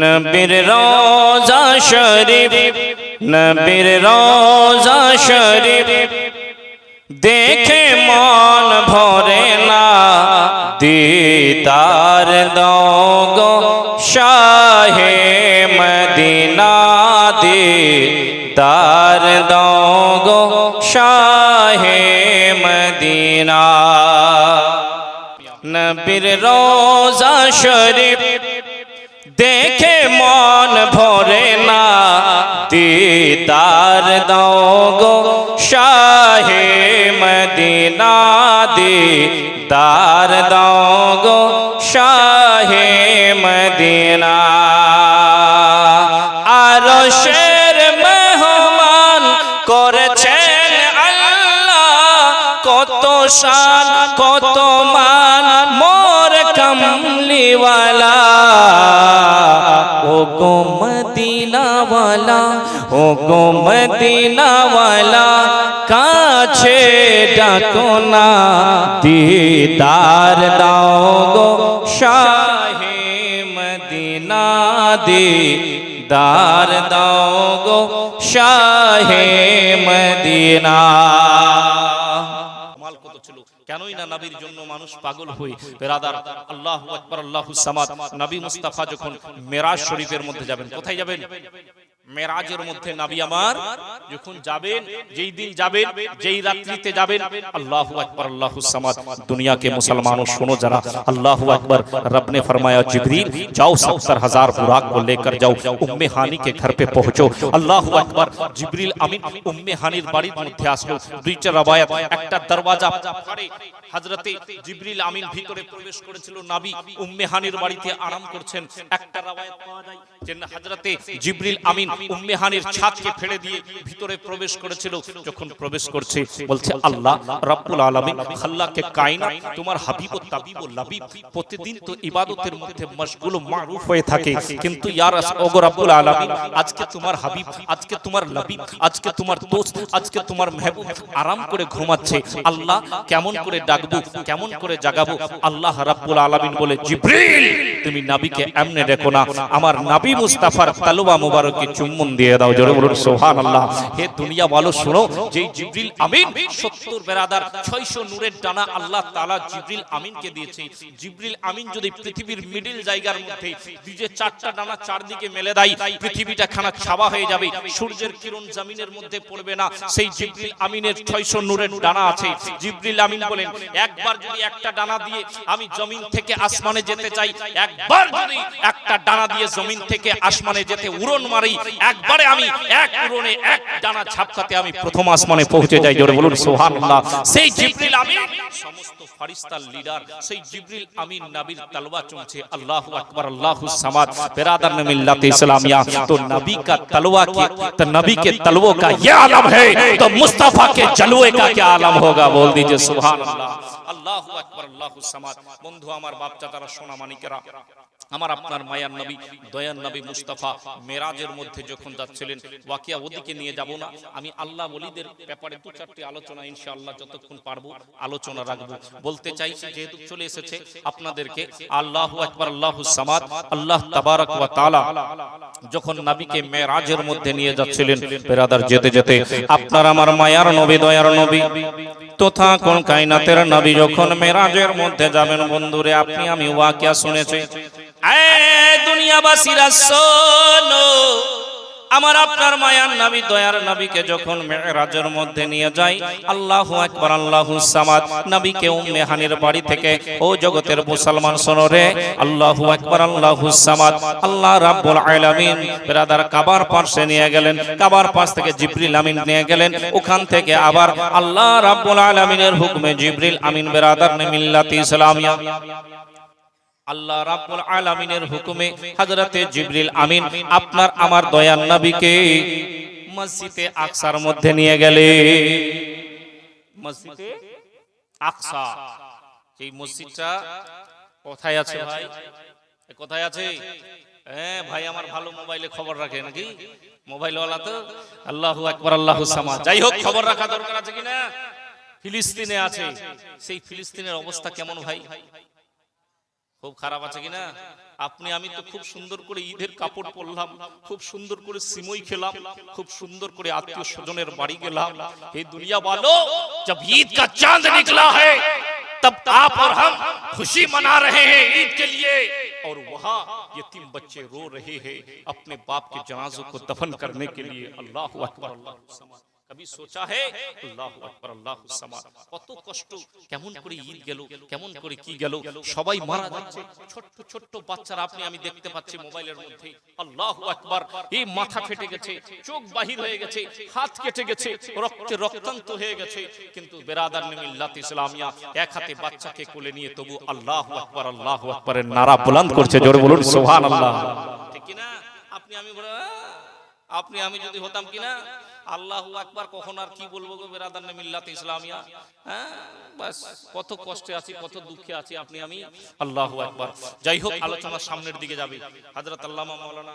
নবীর রোজা শরীফ, নবীর রোজা শরীফ। দেখে মন ভরে না, দিদার দোগো শাহে মদিনা দিদার দোগো শাহে মদিনা। নবীর রোজা শরীফ, দেখে ভরে না, দিদার দোগো শাহে মদিনা দিদার দোগো শাহে মদিনা। আরও শের মেহমান করেছেন আল্লাহ, কত শান, কত গো মদিনাওয়ালা ও গো মদিনাওয়ালা কাছে ডাকো না দিদার দাও গো শাহে মদিনা দিদার দাও গো শাহে মদিনা কামাল কত ছিল কেনই না নবীর জন্য মানুষ পাগল হয়ে বেরাদার আল্লাহু আকবার আল্লাহু সামাদ নবী মুস্তাফা যখন মেরাজ শরীফের মধ্যে যাবেন কোথায় যাবেন? মেরাজের মধ্যে নবী আমার যখন যাবেন যেই দিন যাবেন যেই রাত্রিতে যাবেন আল্লাহু আকবার আল্লাহু সামাদ दुनिया के मुसलमानों सुनो जरा अल्लाह अकबर रब ने फरमाया जिब्रील जाओ सत्तर हजार बुराक को लेकर जाओ उम्मे हानी के घर पे पहुंचो अल्लाह अकबर जिब्रील আমিন উম্মে হানির বাড়ির মধ্যে আসলো দুইটা রবায়াত একটা দরওয়াজা ফাড়ে হযরতে জিবরিল আমিন ভিতরে প্রবেশ করেছিল নবী উম্মে হানির বাড়িতে আরাম করছেন একটা রবায়াত পাওয়া যায় যে হযরতে জিবরিল আমিন উম্মে হানির ছাদকে ফেলে দিয়ে ভিতরে প্রবেশ করেছিল। যখন প্রবেশ করছে, বলছে, আল্লাহ রাব্বুল আলামিন কায়নাত, তোমার হাবিব ও তাবিব ও লাবিব প্রতিদিন তো ইবাদতের মধ্যে মশগুল মারুফ হয়ে থাকে। কিন্তু ইয়া ওগো রাব্বুল আলামিন, আজকে তোমার হাবিব, আজকে তোমার লাবিব, আজকে তোমার দোস্ত, আজকে তোমার মেহবুব আরাম করে ঘুমাচ্ছে। আল্লাহ কেমন করে ডাকবো, কেমন করে জাগাবো? আল্লাহ রাব্বুল আলামিন বলে, জিবরিল, তুমি নবীকে এমনে দেখো না। আমার নবী মুস্তাফার তালুবা মুবারকে চুম্বন দিয়ে দাও, জোরে বলুন, সুবহানাল্লাহ। হে দুনিয়া বলো শুনো, যেই জিবরিল আমিন 70 বেরাদার 600 নূরের ডানা আল্লাহ তাআলা জিবরিল আমিনকে দিয়েছে। জিবরিল আমিন যদি পৃথিবীর মিডল জায়গার মধ্যে যে চারটা ডানা চারদিকে মেলে দেয়, পৃথিবীটা খানা ছাওয়া হয়ে যাবে। সূর্যের কিরণ জমিনের মধ্যে পড়বে না, সেই জিবরিল আমিনের 600 নূরের ডানা আছে। জিবরিল আমিন বলেন, একবার যদি একটা ডানা দিয়ে আমি জমিন থেকে আসমানে যেতে চাই, একবার যদি একটা ডানা দিয়ে জমিন থেকে আসমানে যেতে উড়ন মারি একবারে আমি এক উড়নে এক ডানা ঝাপকাতে আমি প্রথম আসমানে পৌঁছে যাই জোরে বলুন সুবহানাল্লাহ সেই জিবরিল আমিন সমস্ত ফারিস্তার লিডার সেই জিবরিল আমিন নবীর তলবা চুমছে আল্লাহু আকবার আল্লাহু সামাদ बिरादर ने मिल्लत इस्लामिया तो नबी का तलवा के तो नबी के तलवों का ये आलम है तो मुस्तफा के जलवे का क्या आलम होगा बोल दीजिए सुभान अल्लाह আল্লাহু আকবার আল্লাহু সামাদ বন্ধু আমার বাপ চাচারা সোনা মানিকেরা আমার আপনার মায়ার নবী, দয়ার নবী মুস্তাফা মেরাজের মধ্যে যখন যাচ্ছিলেন, ওয়াকিয়া ওদিকে নিয়ে যাব না। আমি আল্লাহ ওলিদের ব্যাপারে দু চারটি আলোচনা ইনশাআল্লাহ যতক্ষণ পারব আলোচনা রাখব। বলতে চাইছি, যেহেতু চলে এসেছে আপনাদেরকে, আল্লাহ আকবার, আল্লাহ সামাদ, আল্লাহ তাবারক ওয়া তাআলা যখন নবীকে মেরাজের মধ্যে নিয়ে যাচ্ছিলেন, বেরাদার যেতে যেতে, আপনার আমার মায়ার নবী, দয়ার নবী, তথা কোন কায়নাতের নবী যখন মেরাজের মধ্যে যাবেন, বন্ধুরে, আপনি আমি ওয়াকিয়া শুনেছি। দুনিয়াবাসীরা শোনো আমার আপনার মায়ার নবী, দয়ার নবীকে যখন মেরাজের মধ্যে নিয়ে যাই, আল্লাহু আকবার, আল্লাহু সামাদ, নবীকে উম্মে বাড়ি থেকে, ও জগতের মুসলমান শোনো রে, আল্লাহু আকবার, আল্লাহু সামাদ, আল্লাহ রাব্বুল আলামিন বিরাদার কাবার পাশে নিয়ে গেলেন, কাবার পাশ থেকে জিবরিল আমিন নিয়ে গেলেন, ওখান থেকে আবার আল্লাহ রাব্বুল আলামিনের হুকমে জিবরিল আমিন বিরাদার মিল্লাত ইসলামিয়া। আল্লাহ রাব্বুল আলামিনের হুকুমে হযরতে জিবরিল আমিন আপনার আমার দয়ার নবীকে মসজিদে আকসার মধ্যে নিয়ে গেলে। মসজিদে আকসা, এই মসজিদটা কোথায় আছে ভাই? কোথায় আছে? হ্যাঁ ভাই, আমার ভালো মোবাইলে খবর রাখে নাকি? মোবাইল ওয়ালা তো? আল্লাহু আকবার, আল্লাহু সামা যাই হোক, খবর রাখা দরকার আছে কিনা? ফিলিস্তিনে আছে। সেই ফিলিস্তিনের অবস্থা কেমন ভাই? খুব খারাপ আছে কিনা আপনি আমি তো খুব সুন্দর করে ঈদের কাপড় পরলাম খুব সুন্দর করে সিমই খেলাম খুব সুন্দর করে আত্মীয় স্বজনের বাড়ি গেলাম এই দুনিয়া वालों जब ईद का चांद निकला है तब आप और हम खुशी मना रहे हैं ईद के लिए और वहाँ यतीम बच्चे रो रहे हैं अपने बाप के जनाजों को दफन करने के लिए अल्लाह अकबर अल्लाह কবি সোচা হে আল্লাহু আকবার আল্লাহু সামাদ। কত কষ্ট কেমন করে ঈদ গেল কেমন করে কি গেল সবাই মারা যাচ্ছে। ছোট্ট ছোট্ট বাচ্চারা আপনি আমি দেখতে পাচ্ছি মোবাইলের মধ্যে। আল্লাহু আকবার এই মাথা ফেটে গেছে চোখ বাহির হয়ে গেছে হাত কেটে গেছে রক্তে রক্তান্ত হয়ে গেছে। কিন্তু বেরাদার মিল্লাত ইসলামিয়া এক হাতে বাচ্চাকে কোলে নিয়ে তবু আল্লাহু আকবার আল্লাহু আকবারের নারা বুলন্দ করছে। জোরে বলুন সুবহানাল্লাহ। ঠিক কি না আপনি আমি আহ, আপনি, আমি যদি হতাম কিনা? আল্লাহ আকবার, কখন আর কি বলব গো বেরাদার মিল্লাত ইসলামিয়া? হ্যাঁ? বাস, কত কষ্টে আছি, কত দুঃখে আছি আপনি, আমি? আল্লাহ আকবার। যাই হোক, আলোচনা সামনের দিকে যাবে। হযরত আল্লামা মাওলানা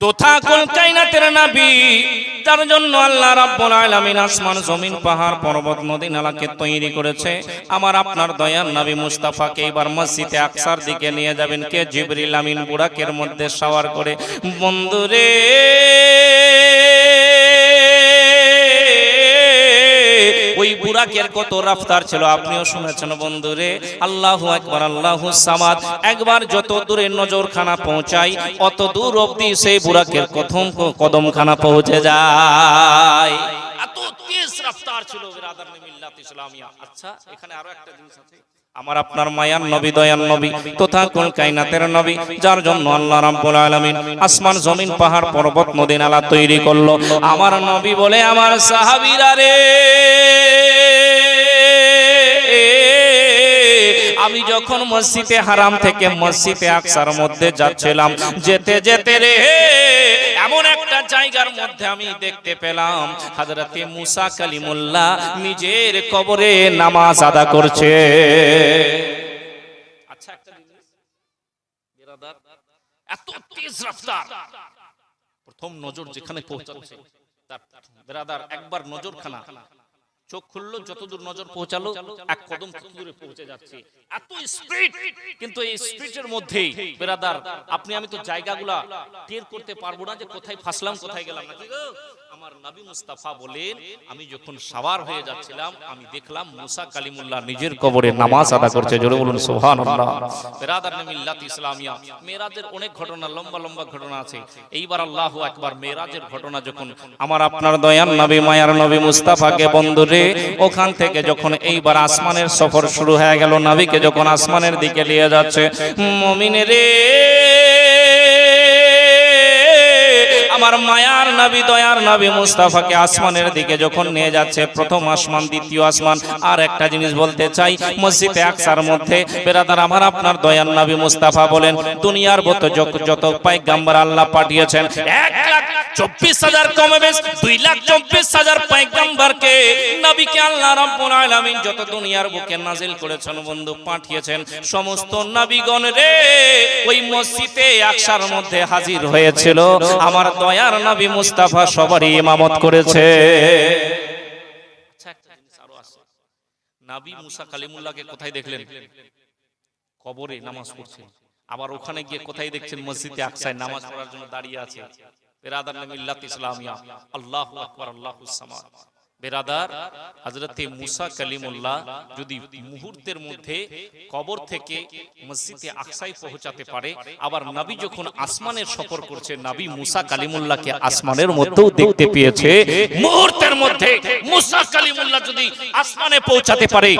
তোথা কোন কাইনাতের নাবি? তার জন্য আল্লাহ রাব্বুল আলামিন আসমান, জমিন, পাহাড়, পর্বত, নদী, নালাকে তৈরি করেছে। আমার আপনার দয়ার নবী মুস্তাফাকে এবার মসজিদে আকসার দিকে নিয়ে যাবেন। কে? জিবরিল আমিন বুড়াকের মধ্যে সাওয়ার করে, বন্ধুরে ওই বুরাকের কত রাফতার ছিল, আপনিও শুনেছেন বন্ধুরে? আল্লাহ একবার আল্লাহ সামাদ। একবার যত দূরে নজরখানা পৌঁছাই, অত দূর অব্দি সেই বুড়াকের কথম কদমখানা পৌঁছে যায়। এত তেজ রাফতার ছিল বিরাদার মিল্লাত ইসলামিয়া। আচ্ছা এখানে আরও একটা জিনিস আছে। আমার আপনার মায়ার নবী, দয়ার নবী তথা কোন কাইনাতের নবী, যার জন্য আল্লাহ রাব্বুল আলামিন আসমান, জমিন, পাহাড়, পর্বত নদী নালা তৈরি করল। আমার নবী বলে, আমার সাহাবীরা রে আমি যখন মসজিদে হারাম থেকে মসজিদে আকসার মধ্যে যাচ্ছিলাম, যেতে যেতে রে, এমন একটা জায়গার মধ্যে আমি দেখতে পেলাম হযরতে মুসা কালিমুল্লাহ নিজের কবরে নামাজ আদা করছে। আচ্ছা এত প্রথম নজর যেখানে পৌঁছাচ্ছে, তার বেরাদার একবার নজরখানা। চোখ খুললো যতদূর নজর পৌঁছালো এক কদম দূরে পৌঁছে যাচ্ছে। এত স্পিড কিন্তু এই স্পিডের মধ্যে বেরাদার আপনি আমি তো জায়গাগুলা টের করতে পারব না যে কোথায় ফাসলাম কোথায় গেলাম না গো? আমার নবী মুস্তাফা বলেন, আমি যখন সাওয়ার হয়ে যাচ্ছিলাম, আমি দেখলাম মুসা কালিমুল্লাহ নিজের কবরে নামাজ আদা করছে। জোরে বলুন, সুবহানাল্লাহ। বেরাদার মিল্লাত ইসলামিয়া। মেরাজের অনেক ঘটনা, লম্বা লম্বা ঘটনা আছে। এইবার আল্লাহু আকবার মেরাজের ঘটনা যখন আমার আপনার দয়ান নবী, মায়ার নবী মুস্তাফাকে বন্ধুরে ওখান থেকে যখন এইবার আসমানের সফর শুরু হয়ে গেল, নবীকে যখন আসমানের দিকে নিয়ে যাচ্ছে মুমিনের রে আমার মায়ার নবী, দয়ার নবী মুস্তাফাকে আসমানের দিকে যখন নিয়ে যাচ্ছে, প্রথম আসমান, দ্বিতীয় আসমান, আর একটা জিনিস বলতে চাই, মসজিদে আকসার মধ্যে, বেরাদার আমার আপনার দয়ার নবী মুস্তাফা বলেন, দুনিয়ার মত যত- যত পাইগাম্বার আল্লাহ পাঠিয়েছেন, এক লাখ চব্বিশ হাজার কমে বেশ, দুই লাখ চব্বিশ হাজার পাইগাম্বারকে নবীকে আল্লাহ রাব্বুল আলামিন যত দুনিয়ার বুকে নাজিল করেছেন, বন্ধু, পাঠিয়েছেন, সমস্ত নবীগণ রে, ওই মসজিদে আকসার মধ্যে হাজির হয়েছিল, আমার দয়ার নবী মুস্তাফা সবারই ইমামত করেছে। আল্লাহ মুসা কোথায় দেখলেন? নামাজ পড়ছেন আবার ওখানে গিয়ে কোথায় দেখছেন? মসজিদে নামাজ পড়ার জন্য দাঁড়িয়ে বেরাদার হযরতে মুসা কালিমুল্লাহ যদি মুহূর্তের মধ্যে কবর থেকে মসজিদে আকসায় পৌঁছাতে পারে আবার নবী যখন আসমানের সফর করছে নবী মুসা কালিমুল্লাহকে আসমানের মধ্যেও দেখতে পেয়েছে মুহূর্তের মধ্যে মুসা কালিমুল্লাহ যদি আসমানে পৌঁছাতে পারে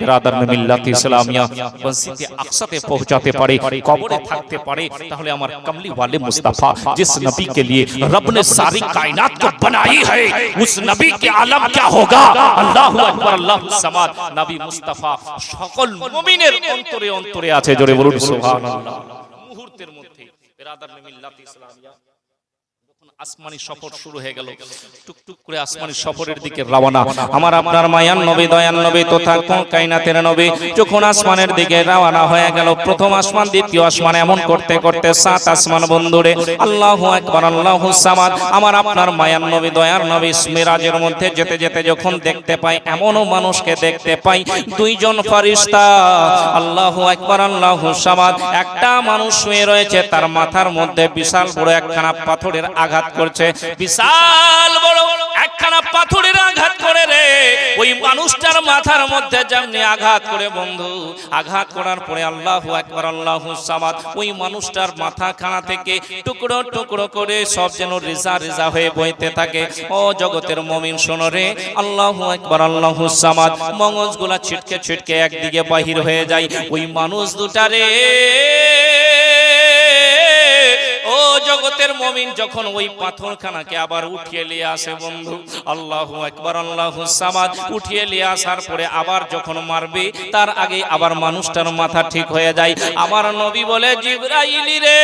বেরাদার মিল্লাত ইসলামিয়া মসজিদে আকসাতে পৌঁছাতে পারে কবরে থাকতে পারে তাহলে আমার कमली वाले मुस्तफा जिस नबी के लिए रब ने सारी कायनात को बनाई है उस नबी के आलम क्या होगा अल्लाह अकबर अल्लाह समाद नबी मुस्तफा সকল মুমিনের অন্তরে অন্তরে আছে জোরে বলুন সুবহানাল্লাহ মুহূর্তের মধ্যে বিরাদার মিল্লাত ইসলামিয়া যখন আসমানি সফর শুরু হয়ে গেল। টুকটুক করে আসমানি সফরের দিকে রওনা। আমার আপনার মায়ান নবী দয়ান নবী তথা কাইনাতের নবী। যখন আসমানের দিকে রওনা হয়ে গেল প্রথম আসমান দ্বিতীয় আসমান এমন করতে করতে সাত আসমান বন্ধুরে আল্লাহু আকবার আল্লাহু সামাদ। আমার আপনার মায়ান নবী দয়ার নবী মিরাজের মধ্যে যেতে যেতে যখন দেখতে পাই এমনও মানুষকে দেখতে পাই দুইজন ফারিস্তা আল্লাহু আকবার আল্লাহু সামাদ। একটা মানুষ শুয়ে রয়েছে তার মাথার মধ্যে বিশাল বড় একখানা পাথরের আঘাত করছে। বিশাল বড় একখানা পাথরের আঘাত করে রে। ওই মানুষটার মাথার মধ্যে যেমনি আঘাত করে বন্ধু, আঘাত করার পরে আল্লাহু আকবার, আল্লাহু সামাদ, ওই মানুষটার মাথা খানা থেকে টুকরো টুকরো করে সব যেন রেজা রেজা হয়ে বইতে থাকে। ও জগতের মমিন শোনো রে, আল্লাহু আকবার, আল্লাহু সামাদ, মগজগুলা ছিটকে ছিটকে একদিকে বাহির হয়ে যায়। ওই মানুষ দুটারে জগতের মমিন যখন ওই পাথরখানাকে আবার উঠিয়ে নিয়ে আসে, বন্ধু, আল্লাহ একবার আল্লাহ সামাদ, উঠিয়ে নিয়ে আসার পরে আবার যখন মারবে, তার আগে আবার মানুষটার মাথা ঠিক হয়ে যায়। আমার নবী বলে, জিব্রাইলি রে!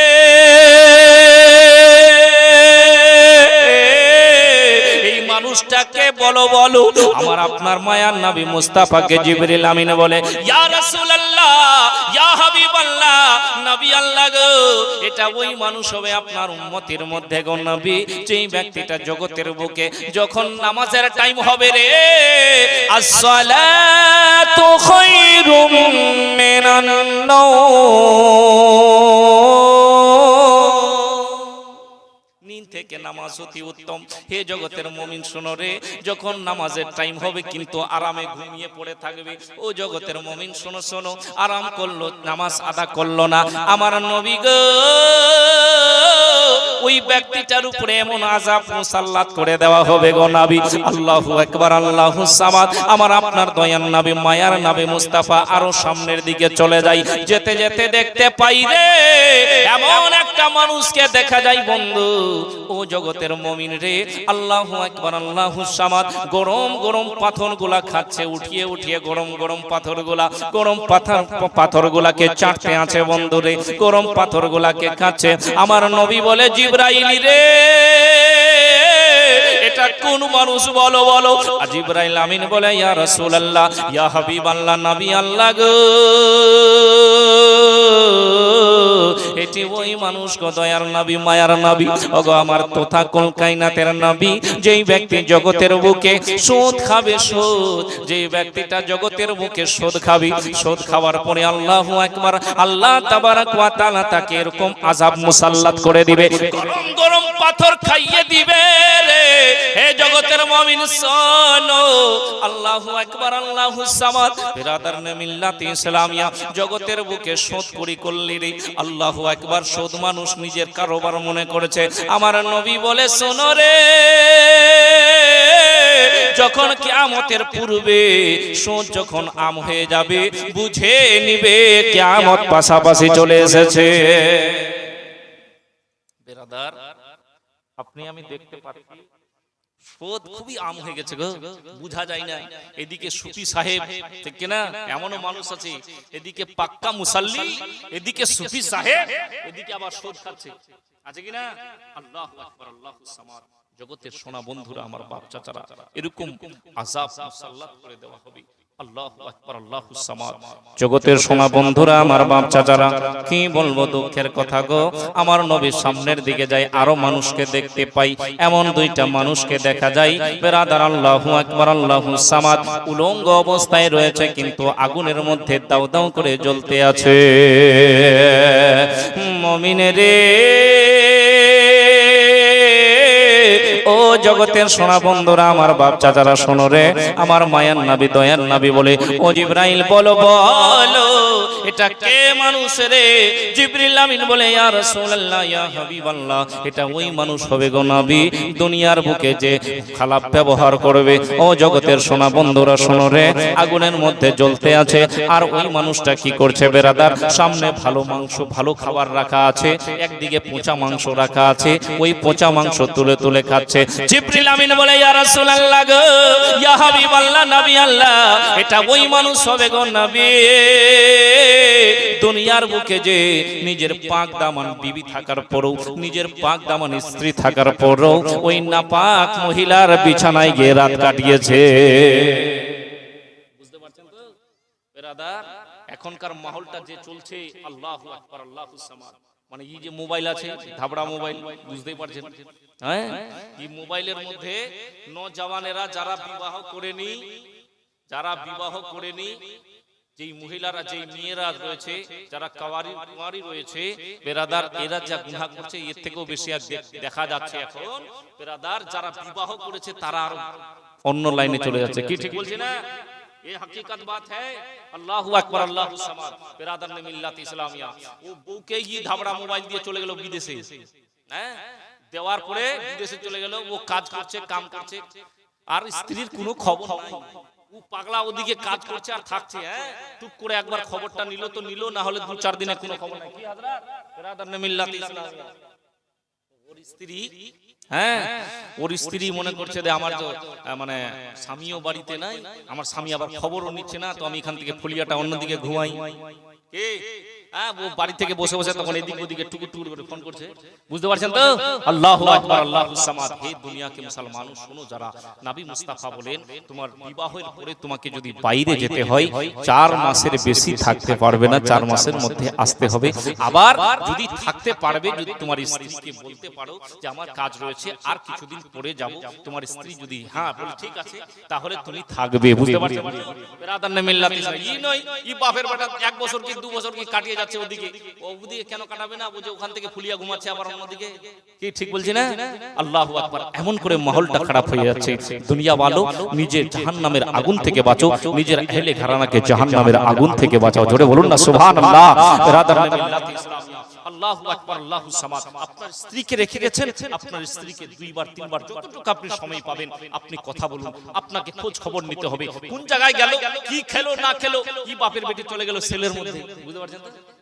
মানুষটাকে বলো বলো। আমার আপনার মায়ার নবী মুস্তাফাকে জিবরিল আমিন বলে, ইয়া রাসূলুল্লাহ, ইয়া হাবিবাল্লাহ, নবী আল্লাহ গো, এটা ওই মানুষ হবে আপনার উম্মতের মধ্যে গো নবী। যেই ব্যক্তিটা জগতের বুকে যখন নামাজের টাইম হবে রে, আসসালাতু খায়রুম মিনান নাওম। থেকে নামাজ অতি উত্তম। হে জগতের মমিন রে, যখন নামাজের টাইম হবে কিন্তু আরামে ঘুমিয়ে পড়ে থাকবে। ও জগতের মমিন, শোনো শোনো, আরাম করল, নামাজ আদা করল না। আমার নবী গো, ওই ব্যক্তিটার উপরে এমন আজাব মুসাল্লাত করে দেওয়া হবে গো নবী। আল্লাহু আকবার, আল্লাহু সামাদ। আমার আপনার দয়ার নবী, মায়ার নবী মুস্তাফা আরও সামনের দিকে চলে যাই। যেতে যেতে দেখতে পাই রে, এমন একটা মানুষকে দেখা যায় বন্ধু। ও জগতের মমিন রে। আল্লাহ একবার আল্লাহ সামাদ। গরম গরম পাথরগুলা খাচ্ছে, উঠিয়ে উঠিয়ে গরম গরম পাথরগুলা গরম পাথর পাথর গুলাকে চাটতে আছে বন্ধু রে গরম পাথর গুলাকে খাচ্ছে। আমার নবী বলে, জিব্রাইল রে, এটা কোন মানুষ বলো বলো? আমিন বলে, ইয়া ইয়া হাবিবাল্লাহ, নবী আল্লাহ গো। এটি ওই মানুষ গো দয়ার নবী, মায়ার নবী। ওগো আমার তোথা কোন কাইনাতের নবী, যেই ব্যক্তি জগতের বুকে সুদ খাবে, সুদ। যেই ব্যক্তিটা জগতের বুকে সুদ খাবি, সুদ খাওয়ার পরে আল্লাহু আকবার, আল্লাহ তাবারাক ওয়া তাআলা তাকে এরকম আযাব মুসাল্লাত করে দিবে। গরম গরম পাথর খাইয়ে দিবে রে। হে জগতের মুমিন শোনো। আল্লাহু আকবার, আল্লাহু সামাদ। বিরাদার নে মিল্লাত ইসলামিয়া। জগতের বুকে সুদ করি করলি রে। আল্লাহু আকবার সুদ মানুষ নিজের কারোবার মনে করেছে। আমার নবী বলে, শোনো রে, যখন কিয়ামতের পূর্বে সুদ যখন আম হয়ে যাবে, বুঝে নিবে কিয়ামত পাশাপাশি চলে এসেছে। আপনি আমি দেখতে পাচ্ছি সুদ খুবই আম হয়ে গেছে গো বুঝা যায় না। এদিকে সুফি সাহেব ঠিক না? এমনও মানুষ আছে। এদিকে পাক্কা মুসাল্লি এদিকে সুফি সাহেব এদিকে আবার সুদ খাচ্ছে। আছে কিনা আল্লাহু আকবার আল্লাহু সামাদ জগতের সোনা বন্ধুরা আমার বাপ চাচারা এরকম আযাব মুসাল্লাত করে দেওয়া হবে। জগতের সোনা বন্ধুরা, আমার বাপ চাচারা, কি বলব দুঃখের কথা গো? আমার নবীর সামনের দিকে যাই, আরও মানুষকে দেখতে পাই। এমন দুইটা মানুষকে দেখা যায় সামাদ। উলঙ্গ অবস্থায় রয়েছে, কিন্তু আগুনের মধ্যে দাউ দাউ করে জ্বলতে আছে। মমিনে রে জগতের সোনা বন্ধুরা, আমার বাপ চাচারা শোনো রে, আমার মায়ার নাবি, দয়ার নাবি বলে, ও জিব্রাইল বলো বলো, এটা কে মানুষ রে? জিব্রিল আমিন বলে, ইয়া রাসূলুল্লাহ, ইয়া হাবিবাল্লাহ, এটা ওই মানুষ হবে গো নবী, দুনিয়ার বুকে যে খারাপ ব্যবহার করবে, ও জগতের সোনা বন্ধুরা শোনো রে, আগুনের মধ্যে জ্বলতে আছে, আর ওই মানুষটা কি করছে বেরাদার? সামনে ভালো মাংস, ভালো খাবার রাখা আছে, একদিকে পচা মাংস রাখা আছে, ওই পচা মাংস তুলে তুলে খাচ্ছে জিব্রিল আমিন বলে, ইয়া রাসূলুল্লাহ গো, ইয়া হাবিবাল্লাহ, নবী আল্লাহ, এটা ওই মানুষ হবে গো নবী। দুনিয়ার বুকে যে নিজের পাক দামান বিবি থাকার পরও, নিজের পাক দামান স্ত্রী থাকার পরও, ওই না পাক মহিলার বিছানায় গিয়ে রাত কাটিয়েছে। বুঝতে পারছেন তো? বেরাদার, এখনকার মাহলটা যে চলছে, আল্লাহু আকবার, আল্লাহু সামাদ। মানে এই যে মোবাইল আছে, ধাবড়া মোবাইল, বুঝতেই পারছেন? হ্যাঁ? এই মোবাইলের মধ্যে নজওয়ানেরা যারা বিবাহ করেনি যারা বিবাহ করেনি যেই মহিলারা, যেই মেয়েরা রয়েছে, যারা কাওয়ারি কুমারী রয়েছে, বেরাদার, এরা যা গুনাহ করছে, এর থেকেও বেশি আর দেখা যাচ্ছে এখন, বেরাদার যারা বিবাহ করেছে, তারা আরও অন্য লাইনে চলে যাচ্ছে। কি ঠিক বলছি না? ये हकीकत बात है अल्लाह আকবার আল্লাহ সামাদ বেরাদার ने मिल्लत ইসলামিয়া ও বউকে গিয়ে ধাবড়া মোবাইল দিয়ে চলে গেল বিদেশে হ্যাঁ দেওয়ার পরে বিদেশে চলে গেল ও কাজ করছে কাম করছে আর স্ত্রীর কোনো খবর নাই ও পাগলা ওদিকে কাজ করছে আর থাকছে হ্যাঁ টুক করে একবার খবরটা নিল তো নিল না হলে দু চার দিনে কোনো খবর নাই কি হাজরাত বেরাদার ने मिल्लत ইসলামিয়া ওর স্ত্রী হ্যাঁ ওর স্ত্রী মনে করছে যে আমার তো মানে স্বামীও বাড়িতে নাই, আমার স্বামী আবার খবরও নিচ্ছে না, তো আমি এখান থেকে ফুলিয়াটা অন্যদিকে ঘুমাই। হ্যাঁ ও বাড়ি থেকে বসে বসে তখন এদিক ওদিকে টুকু টুকু করে ফোন করছে। বুঝতে পারছেন তো? আল্লাহু আকবার আল্লাহু সামাদ। হে দুনিয়াকে মুসলমান শোনো যারা নবী মুস্তাফা বলেন তোমার বিবাহের পরে তোমাকে যদি বাইরে যেতে হয় চার মাসের বেশি থাকতে পারবে না চার মাসের মধ্যে আসতে হবে। আবার যদি থাকতে পারবে যদি তোমার স্ত্রীকে বলতে পারো যে আমার কাজ রয়েছে আর কিছুদিন পরে যাব তোমার স্ত্রী যদি হ্যাঁ বলে ঠিক আছে তাহলে তুমি থাকবে বুঝতে পারছ বেরাদার নে মিল্লাত নয় ই বাপের বেটা এক বছর কি দু বছর কি কাটিয়ে যাচ্ছে ওদিকে। ওদিকে কেন কাটাবে না? বুঝে ওখান থেকে ফুলিয়া ঘুমাচ্ছে আবার অন্যদিকে কি ঠিক বলছি না? আল্লাহু আকবার। এমন করে মহলটা খারাপ হয়ে যাচ্ছে। দুনিয়া ভালো নিজের জাহান্নামের আগুন থেকে বাঁচো। নিজের আহলে ঘরানাকে জাহান্নামের আগুন থেকে বাঁচাও। জোরে বলুন না সুবহানাল্লাহ। আকবার সামাদ। আপনার স্ত্রীকে রেখে গেছেন, আপনার স্ত্রীকে দুইবার, তিনবার যতটুকু আপনি সময় পাবেন, আপনি কথা বলুন। আপনাকে খোঁজ খবর নিতে হবে। কোন জায়গায় গেল, কি খেলো, না খেলো, কি বাপের বেটি চলে গেল ছেলের মধ্যে। বুঝতে পারছেন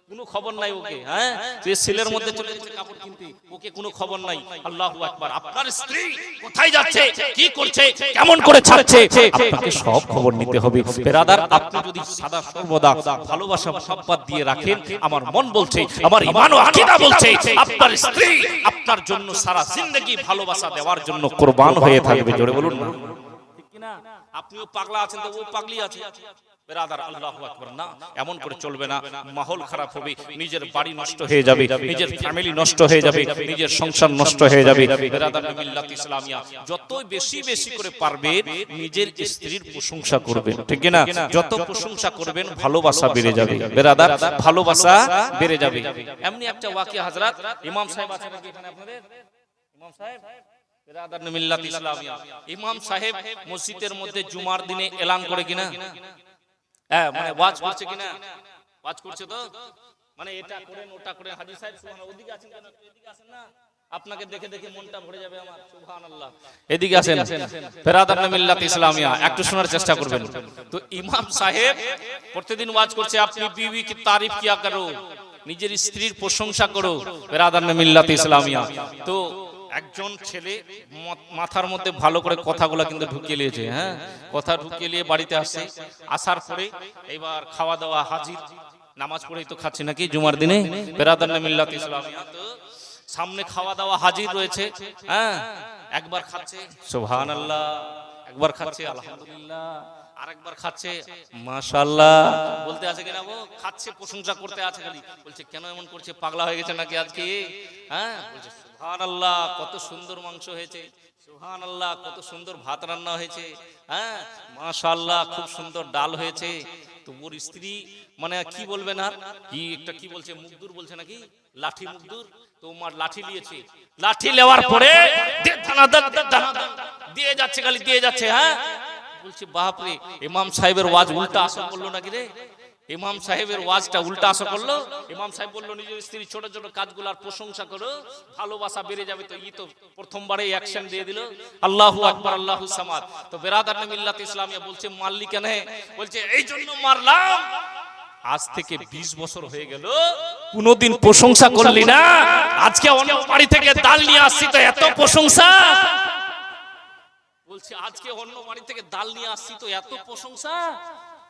কোনো খবর নাই ওকে হ্যাঁ? যে সেলের মধ্যে চলে গেছে কাপড় কিনতে। ওকে কোনো খবর নাই। আল্লাহু আকবার। আপনার স্ত্রী কোথায় যাচ্ছে? কি করছে? কেমন করে ছাড়ছে? আপনাকে সব খবর নিতে হবে। বেরাদার আপনি যদি সাদা সর্বদা ভালোবাসা মহব্বত দিয়ে রাখেন আমার মন বলছে আমার ইমান ও আকীদা বলছে আপনার স্ত্রী আপনার জন্য সারা জিন্দেগি ভালোবাসা দেওয়ার জন্য কুরবান হয়ে থাকবে। জোরে বলুন। না আপনিও পাগলা আছেন তো ও পাগলি আছে। বেরাদার, আল্লাহু আকবার। না, এমন করে চলবে না। মাহল খারাপ হবে, নিজের বাড়ি নষ্ট হয়ে যাবে, নিজের ফ্যামিলি নষ্ট হয়ে যাবে, নিজের সংসার নষ্ট হয়ে যাবে। বেরাদার মিল্লাত ইসলামিয়া বেশি বেশি করে পারবেন নিজের স্ত্রীর প্রশংসা করবেন ঠিক না যত প্রশংসা করবেন, ভালোবাসা বেড়ে যাবে। বেরাদার, ভালোবাসা বেড়ে যাবে। এমনি একটা ওয়াকি হাজরাত ইমাম সাহেব আছেন এখানে আপনাদের? ইমাম সাহেব? মিল্লাত ইসলামিয়া। ইমাম সাহেব মসজিদের মধ্যে জুমার দিনে এলান করে কিনা? হ্যাঁ মানে ওয়াজ করছে কিনা? ওয়াজ করছে তো? মানে এটা করেন ওটা করেন। হাজি সাহেব সুবহানাল্লাহ ওদিকে আছেন কেন? এদিকে আসেন না? আপনাকে দেখে দেখে মনটা ভরে যাবে আমার সুবহানাল্লাহ। এদিকে আসেন ফেরাদার মিল্লাত ইসলামিয়া। একটু শোনার চেষ্টা করবেন। তো ইমাম সাহেব প্রতিদিন ওয়াজ করছে আপনি বিবি কি তারিফ কিয়া করো? নিজের স্ত্রীর প্রশংসা করো? মিল্লাত ইসলামিয়া। তো একজন ছেলে মাথার মধ্যে ভালো করে কথাগুলো কিন্তু ঢুকিয়ে নিয়েছে হ্যাঁ? কথা ঢুকিয়ে নিয়ে বাড়িতে আসে। আসার পরে এবার খাওয়া দাওয়া হাজির। নামাজ পড়েই তো খাচ্ছে নাকি জুমার দিনে? বেরাদার মিল্লাত সামনে খাওয়া দাওয়া হাজির রয়েছে হ্যাঁ? একবার খাচ্ছে সুবহান আল্লাহ একবার খাচ্ছে, আলহামদুলিল্লাহ। আরেকবার খাচ্ছে, মাশাআল্লাহ। বলতে আছে কিনা ও খাচ্ছে, প্রশংসা করতে আছে খালি। বলছে, কেন এমন করছে? পাগলা হয়ে গেছে নাকি আজকে? হ্যাঁ? বলছে সুবহান আল্লাহ কত সুন্দর মাংস হয়েছে। সুবহান আল্লাহ কত সুন্দর ভাত রান্না হয়েছে। হ্যাঁ মাশাআল্লাহ, খুব সুন্দর ডাল হয়েছে। তো ওর স্ত্রী মানে কি বলবে না কি একটা কি বলছে মুগদুর বলছে নাকি? লাঠি মুগদুর তো মার লাঠি নিয়েছে। লাঠি নেওয়ার পরে দিয়ে যাচ্ছে, খালি দিয়ে যাচ্ছে হ্যাঁ? বলছে, বাপরে, ইমাম সাহেবের ওয়াজ উল্টা আসর করল নাকি রে? ইমাম সাহেবের ওয়াজটা উল্টা আসর করল। ইমাম সাহেব বলল, নিজের স্ত্রী ছোট ছোট কাজগুলার প্রশংসা করো, ভালোবাসা বেড়ে যাবে। তো ই তো প্রথমবারে অ্যাকশন দিয়ে দিল। আল্লাহু আকবার, আল্লাহু সামাদ। তো বেরাদার মিল্লাত ইসলামিয়া বলছে মারলি কেন বলছে, এই জন্য মারলাম। আজ থেকে ২০ বছর হয়ে গেল, কোনদিন প্রশংসা করলি না। আজকে অন্য বাড়ি থেকে দাল নিয়ে আসছি তো এত প্রশংসা। বলছে, আজকে অন্য বাড়ি থেকে দাল নিয়ে আসছি তো এত প্রশংসা।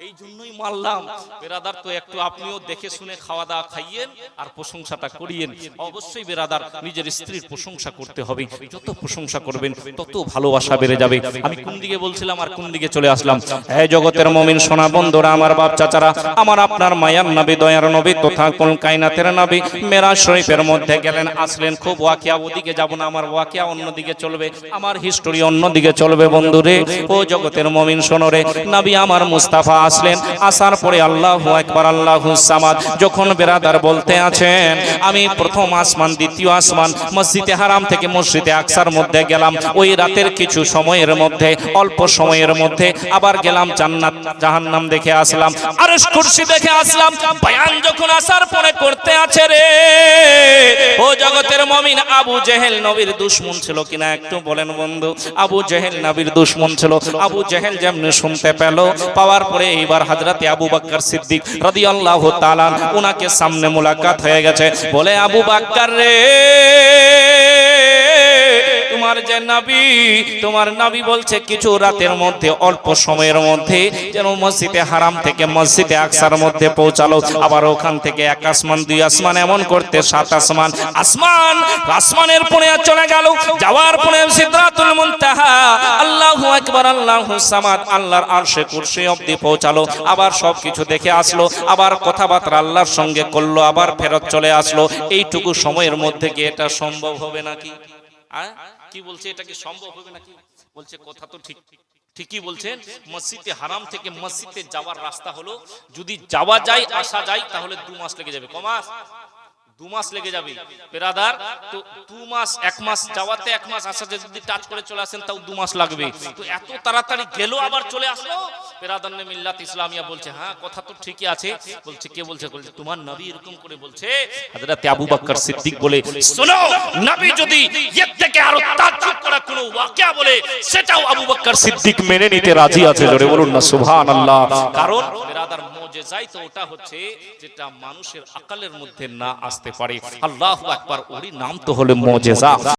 এই জন্যই মারলাম। বেরাদার, তো একটু আপনিও দেখে শুনে খাওয়া দাওয়া খাইয়েন আর প্রশংসাটা করিয়েন। অবশ্যই বেরাদার, নিজের স্ত্রীর প্রশংসা করতে হবে। যত প্রশংসা করবেন, তত ভালোবাসা বেড়ে যাবে। আমি কোন দিকে বলছিলাম আর কোন দিকে চলে আসলাম? হ্যাঁ জগতের মমিন সোনা বন্ধুরা, আমার বাপ চাচারা, আমার আপনার মায়ার নবী, দয়ার নবী, তথা কোন কাইনাতের নবী, মেরা শরীফের মধ্যে গেলেন, আসলেন, খুব ওয়াকিয়া, ওদিকে যাব না, আমার ওয়াকিয়া অন্যদিকে চলবে, আমার হিস্টোরি অন্যদিকে চলবে, বন্ধুরে, ও জগতের মমিন সোনরে নবী আমার মুস্তাফা আসলেন। আসার পরে আল্লাহ একবার আল্লাহ সামাদ যখন বেরাদার বলতে আছেন, আমি প্রথম আসমান, দ্বিতীয় আসমান, মসজিদে হারাম থেকে মসজিদে আকসার মধ্যে গেলাম। ওই রাতের কিছু সময়ের মধ্যে, অল্প সময়ের মধ্যে আবার গেলাম জান্নাত, জাহান্নাম দেখে আসলাম। আরশ কুরসি দেখে আসলাম। বয়ান যখন আসার পরে করতে আছে রে। ও জগতের মমিন আবু জেহেল নবীর দুশ্মন ছিল কিনা একটু বলেন বন্ধু। আবু জেহেল নবীর দুশ্মন ছিল। আবু জেহেল যেমনি শুনতে পেল, পাওয়ার পরে এইবার হাজরাতে আবু বাক্কার সিদ্দিক রাদি আল্লাহ তালান উনাকে সামনে মোলাকাত হয়ে গেছে। বলে, আবু বাক্কার রে তোমার যে, নবী, তোমার নবী বলছে কিছু রাতের মধ্যে, অল্প সময়ের মধ্যে যেন মসজিদে হারাম থেকে মসজিদে আকসার মধ্যে পৌঁছালো। আবার ওখান থেকে এক আসমান, দুই আসমান, এমন করতে সাত আসমান আসমান, আসমানের পরে চলে গেল। যাওয়ার পরে সিদরাতুল মুনতাহা, আল্লাহু আকবার, আল্লাহু সামাদ, আল্লাহর আরশে কুরসি অবধি পৌঁছালো। আবার সব কিছু দেখে আসলো। আবার কথাবার্তা আল্লাহর সঙ্গে করল, আবার ফেরত চলে আসলো। এইটুকু সময়ের মধ্যে কি এটা সম্ভব হবে নাকি? আহ? কি বলছে, এটা কি সম্ভব হবে নাকি? বলছে, কথা তো ঠিক, ঠিকই বলছেন, মসজিদে হারাম থেকে মসজিদে যাওয়ার রাস্তা হলো, যদি যাওয়া যায়, আসা যায়, তাহলে দু মাস লেগে যাবে। কমাস দু মাস লেগে যাবে। বেরাদার, তো দু মাস, এক মাস যাওয়াতে এক মাস আসাতে যদি টাচ করে চলে আসেন, তাও দু মাস লাগবে। তো এত তাড়াতাড়ি গেল, আবার চলে আসলো? বেরাদার নে মিল্লাত ইসলামিয়া বলছে হ্যাঁ কথা তো ঠিকই আছে। বলছে, কে বলছে? বলছে, তোমার নবী এরকম করে বলছে। হযরত আবু বকর সিদ্দিক বলে নবী যদি এর থেকে আরও করা কোনো ওয়াকিয়া বলে, সেটাও আবু বকর সিদ্দিক মেনে নিতে রাজি আছে। জোরে বলুন না, সুবহানাল্লাহ। কারণ তো ওটা হচ্ছে যেটা মানুষের আকালের মধ্যে না আসতে পারে। আল্লাহু আকবার, ওরই নাম তো হলো মুজিজা।